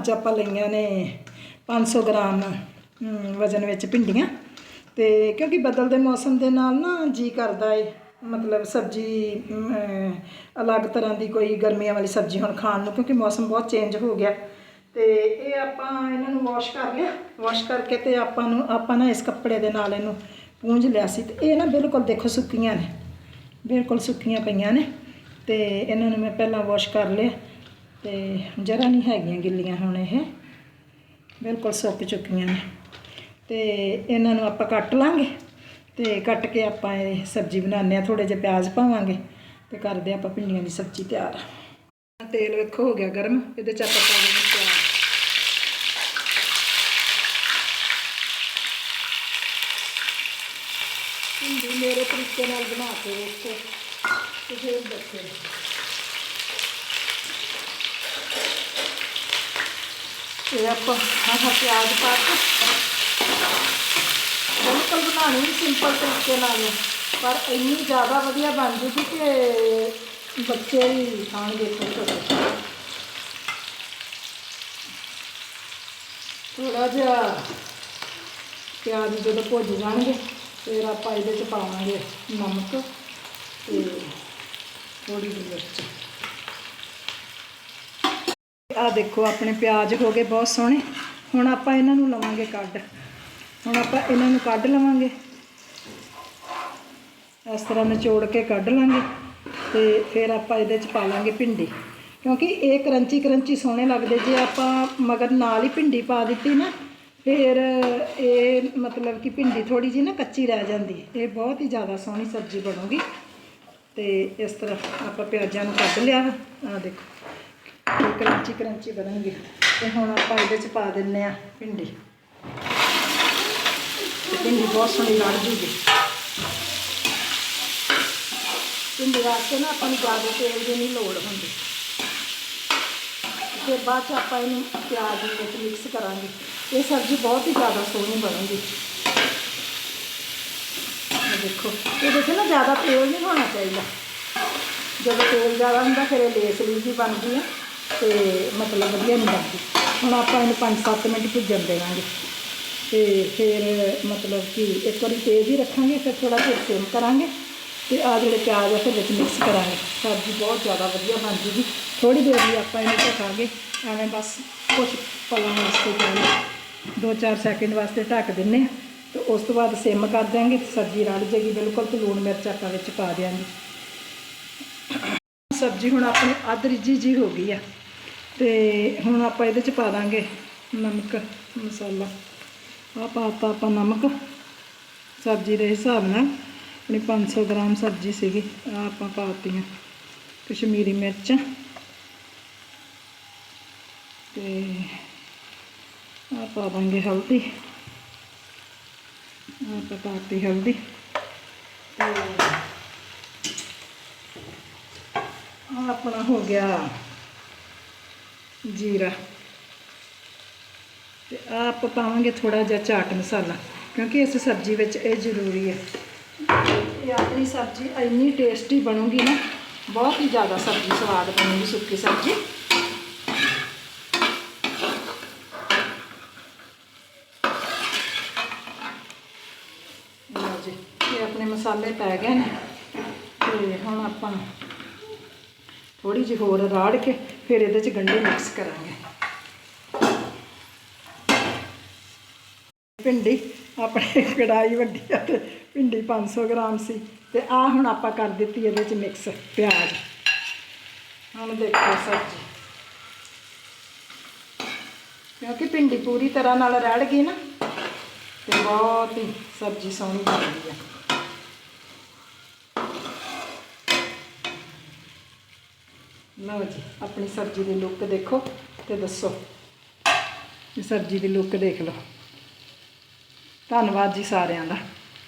ਅੱਜ ਆਪਾਂ ਲਈਆਂ ਨੇ 500 ਗ੍ਰਾਮ ਵਜ਼ਨ ਵਿੱਚ ਭਿੰਡੀਆਂ। ਤੇ ਕਿਉਂਕਿ ਬਦਲਦੇ ਮੌਸਮ ਦੇ ਨਾਲ ਨਾ ਜੀ ਕਰਦਾ ਏ। ਮਤਲਬ ਸਬਜ਼ੀ ਅਲੱਗ ਤਰ੍ਹਾਂ ਦੀ ਕੋਈ ਗਰਮੀਆਂ ਵਾਲੀ ਸਬਜ਼ੀ ਹੁਣ ਖਾਣ ਨੂੰ, ਕਿਉਂਕਿ ਮੌਸਮ ਬਹੁਤ ਚੇਂਜ ਹੋ ਗਿਆ। ਤੇ ਇਹ ਆਪਾਂ ਇਹਨਾਂ ਨੂੰ ਵਾਸ਼ ਕਰ ਲਿਆ। ਵਾਸ਼ ਕਰਕੇ ਤੇ ਆਪਾਂ ਨੂੰ, ਆਪਾਂ ਨਾ ਇਸ ਕੱਪੜੇ ਦੇ ਨਾਲ ਇਹਨੂੰ ਪੂੰਝ ਲਿਆ ਸੀ। ਤੇ ਇਹ ਨਾ ਬਿਲਕੁਲ ਦੇਖੋ ਸੁੱਕੀਆਂ ਨੇ। ਬਿਲਕੁਲ ਸੁੱਕੀਆਂ ਪਈਆਂ ਨੇ। ਤੇ ਇਹਨਾਂ ਨੂੰ ਮੈਂ ਪਹਿਲਾਂ ਵਾਸ਼ ਕਰ ਲਿਆ। ਤੇ ਜਰਾ ਨਹੀਂ ਹੈਗੀਆਂ ਗਿੱਲੀਆਂ ਹੁਣ ਇਹ। ਬਿਲਕੁਲ ਸੁੱਕ ਚੁੱਕੀਆਂ ਨੇ। ਤੇ ਇਹਨਾਂ ਨੂੰ ਆਪਾਂ ਕੱਟ ਲਾਂਗੇ ਤੇ ਕੱਟ ਕੇ ਆਪਾਂ ਇਹ ਸਬਜ਼ੀ ਬਣਾਉਂਦੇ ਆ ਥੋੜੇ ਜਿਹੇ ਪਿਆਜ਼ ਪਾਵਾਂਗੇ ਤੇ ਕਰਦੇ ਆਪਾਂ ਭਿੰਡੀਆਂ ਦੀ ਸਬਜ਼ੀ ਤਿਆਰ। ਤੇਲ ਵੇਖੋ, ਹੋ ਗਿਆ ਗਰਮ, ਇਹਦੇ ਚ ਆਪਾਂ ਪਾ ਦੇਣਾ ਮੇਰੇ ਤਰੀਕੇ ਨਾਲ ਬਣਾ ਕੇ ਵੇਖੋ ਤੁਸੀਂ ਦੱਸੋ। ਇਹ ਆਪਾਂ ਆਹ ਪਿਆਜ਼ ਪਾ ਕੇ ਬਿਲਕੁਲ ਬਣਾਉਣੀ ਸਿੰਪਲ ਤਰੀਕੇ ਨਾਲ ਪਰ ਇੰਨੀ ਜ਼ਿਆਦਾ ਵਧੀਆ ਬਣ ਜੂਗੀ ਕਿ ਬੱਚੇ ਵੀ ਖਾਣਗੇ ਖੁਸ਼ ਹੋ ਥੋੜਾ ਜਿਹਾ ਪਿਆਜ਼ ਜਦੋਂ ਭੁੱਜ ਜਾਣਗੇ, ਫਿਰ ਆਪਾਂ ਇਹਦੇ ਚ ਪਾਵਾਂਗੇ ਨਮਕ ਤੇ ਥੋੜੀ ਜਿਹੀ ਮਿਰਚ। ਆ ਦੇਖੋ, ਆਪਣੇ ਪਿਆਜ਼ ਹੋ ਗਏ ਬਹੁਤ ਸੋਹਣੇ। ਹੁਣ ਆਪਾਂ ਇਹਨਾਂ ਨੂੰ ਲਵਾਂਗੇ ਕੱਢ। ਹੁਣ ਆਪਾਂ ਇਹਨਾਂ ਨੂੰ ਕੱਢ ਲਵਾਂਗੇ। ਇਸ ਤਰ੍ਹਾਂ ਨਿਚੋੜ ਕੇ ਕੱਢ ਲਾਂਗੇ ਤੇ ਫਿਰ ਆਪਾਂ ਇਹਦੇ ਚ ਪਾ ਲਾਂਗੇ ਭਿੰਡੀ। ਕਿਉਂਕਿ ਇਹ ਕਰੰਚੀ ਕਰੰਚੀ ਸੋਹਣੇ ਲੱਗਦੇ। ਜੇ ਆਪਾਂ ਮਗਰ ਨਾਲ ਹੀ ਭਿੰਡੀ ਪਾ ਦਿੱਤੀ ਨਾ, ਫਿਰ ਇਹ ਮਤਲਬ ਕਿ ਭਿੰਡੀ ਥੋੜੀ ਜੀ ਨਾ ਕੱਚੀ ਰਹਿ ਜਾਂਦੀ ਇਹ ਬਹੁਤ ਹੀ ਜ਼ਿਆਦਾ ਸੋਹਣੀ ਸਬਜ਼ੀ ਬਣੂਗੀ। ਤੇ ਇਸ ਤਰ੍ਹਾਂ ਆਪਾਂ ਪਿਆਜ਼ਾਂ ਨੂੰ ਕੱਢ ਲਿਆ। ਆ ਦੇਖੋ। ਇਹ ਕਰੰਚੀ ਕਰੰਚੀ ਬਣਨਗੇ। ਤੇ ਹੁਣ ਆਪਾਂ ਇਹਦੇ ਚ ਪਾ ਦਿੰਨੇ ਆ ਭਿੰਡੀ। ਭਿੰਡੀ ਬਹੁਤ ਸੋਹਣੀ ਲੜ ਜੂਗੀ। ਭਿੰਡੀ ਵਾਸਤੇ ਨਾ ਆਪਾਂ ਨੂੰ ਜ਼ਿਆਦਾ ਤੇਲ ਦੀ ਨਹੀਂ ਲੋੜ ਹੁੰਦੀ। ਫਿਰ ਬਾਅਦ ਚ ਆਪਾਂ ਇਹਨੂੰ ਪਿਆਜ਼ ਦੇ ਵਿੱਚ ਮਿਕਸ ਕਰਾਂਗੇ। ਇਹ ਸਬਜ਼ੀ ਬਹੁਤ ਹੀ ਜ਼ਿਆਦਾ ਸੋਹਣੀ ਬਣੂਗੀ। ਇਹ ਦੇਖੋ, ਇਹਦੇ 'ਚ ਨਾ ਜ਼ਿਆਦਾ ਤੇਲ ਨਹੀਂ ਹੋਣਾ ਚਾਹੀਦਾ। ਜਦੋਂ ਤੇਲ ਜ਼ਿਆਦਾ ਹੁੰਦਾ, ਫਿਰ ਇਹ ਲੇਸ ਲੇਸਲੀ ਜੀ ਬਣਦੀ ਆ। ਤੇ ਮਤਲਬ ਵਧੀਆ ਨਹੀਂ ਬਣਦੀ ਹੁਣ ਆਪਾਂ ਇਹਨੂੰ 5-7 ਮਿੰਟ ਭੁੱਜਣ ਦੇਵਾਂਗੇ। ਤੇ ਫਿਰ ਮਤਲਬ ਕਿ ਇੱਕ ਵਾਰੀ ਤੇਜ਼ ਹੀ ਰੱਖਾਂਗੇ, ਫਿਰ ਥੋੜਾ ਜਿਹਾ ਸਿਮ ਕਰਾਂਗੇ ਤੇ ਆ ਜਿਹੜੇ ਪਿਆਜ਼ ਆ, ਫਿਰ ਵਿੱਚ ਮਿਕਸ ਕਰਾਂਗੇ। ਸਬਜ਼ੀ ਬਹੁਤ ਜ਼ਿਆਦਾ ਵਧੀਆ ਬਣ ਜੂਗੀ। ਥੋੜੀ ਦੇਰ ਲਈ ਆਪਾਂ ਇਹਨੂੰ ਢਕਾਂਗੇ। ਐਵੇਂ ਬਸ ਕੁਝ ਪਲਾਂ ਵਾਸਤੇ ਕਹਿੰਦੇ 2-4 ਸੈਕਿੰਡ ਵਾਸਤੇ ਢੱਕ ਦਿੰਨੇ ਆ ਤੇ ਉਸ ਤੋਂ ਬਾਅਦ ਸਿਮ ਕਰ ਦਿਆਂਗੇ ਤੇ ਸਬਜ਼ੀ ਰਲ ਜੇਗੀ ਬਿਲਕੁਲ ਤੇ ਲੂਣ ਮਿਰਚ ਆਪਾਂ ਵਿੱਚ ਪਾ ਦਿਆਂਗੇ। ਸਬਜ਼ੀ ਹੁਣ ਆਪਣੀ ਅੱਧ ਰਿੱਝੀ ਜੀ ਹੋ ਗਈ ਆ। ਤੇ ਹੁਣ ਆਪਾਂ ਇਹਦੇ ਚ ਪਾ ਦਾਂਗੇ ਨਮਕ, ਮਸਾਲਾ। ਆ ਪਾਤਾ ਆਪਾਂ ਨਮਕ। ਸਬਜ਼ੀ ਦੇ ਹਿਸਾਬ ਨਾਲ ਆਪਣੀ 500 ਗ੍ਰਾਮ ਸਬਜ਼ੀ ਸੀਗੀ ਆ ਆਪਾਂ ਪਾਤੀਆਂ ਕਸ਼ਮੀਰੀ ਮਿਰਚ। ਤੇ ਆ ਪਾ ਦਾਂਗੇ ਹਲਦੀ। ਆ ਆਪਾਂ ਪਾਤੀ ਹਲਦੀ। ਤੇ ਆਹ ਆਪਣਾ ਹੋ ਗਿਆ ਜੀਰਾ। ਤੇ ਆਹ ਆਪਾਂ ਪਾਵਾਂਗੇ ਥੋੜਾ ਜਿਹਾ ਚਾਟ ਮਸਾਲਾ, ਕਿਉਂਕਿ ਇਸ ਸਬਜ਼ੀ ਵਿੱਚ ਇਹ ਜ਼ਰੂਰੀ ਹੈ। ਇਹ ਆਪਣੀ ਸਬਜ਼ੀ ਇੰਨੀ ਟੇਸਟੀ ਬਣੂਗੀ ਨਾ, ਬਹੁਤ ਹੀ ਜ਼ਿਆਦਾ ਸਬਜ਼ੀ, ਸਵਾਦ ਬਣੂਗੀ ਸੁੱਕੀ ਸਬਜ਼ੀ। ਲਓ ਜੀ, ਇਹ ਆਪਣੇ ਮਸਾਲੇ ਪੈ ਗਏ ਨੇ, ਤੇ ਹੁਣ ਆਪਾਂ ਥੋੜੀ ਜਿਹੀ ਹੋਰ ਰਾੜ ਕੇ ਫਿਰ ਇਹਦੇ ਚ ਗੰਢੇ ਮਿਕਸ ਕਰਾਂਗੇ। ਭਿੰਡੀ, ਆਪਣੇ ਕੜਾਈ ਵੱਡੀ ਆ ਤੇ ਭਿੰਡੀ 500 ਗ੍ਰਾਮ ਸੀ ਤੇ ਆ ਹੁਣ ਆਪਾਂ ਕਰ ਦਿੱਤੀ ਇਹਦੇ ਚ ਮਿਕਸ ਪਿਆਜ਼। ਹੁਣ ਦੇਖੋ ਸਬਜ਼ੀ। ਕਿਉਂਕਿ ਭਿੰਡੀ ਪੂਰੀ ਤਰ੍ਹਾਂ ਨਾਲ ਰੜ ਗਈ ਨਾ, ਤੇ ਬਹੁਤ ਹੀ ਸਬਜ਼ੀ ਸੋਹਣੀ ਬਣਦੀ ਆ। ਲਓ ਜੀ, ਆਪਣੀ ਸਬਜ਼ੀ ਦੀ ਲੁੱਕ ਦੇਖੋ ਤੇ ਦੱਸੋ। ਇਹ ਸਬਜ਼ੀ ਦੀ ਲੁੱਕ ਦੇਖ ਲਓ। ਧੰਨਵਾਦ ਜੀ ਸਾਰਿਆਂ ਦਾ।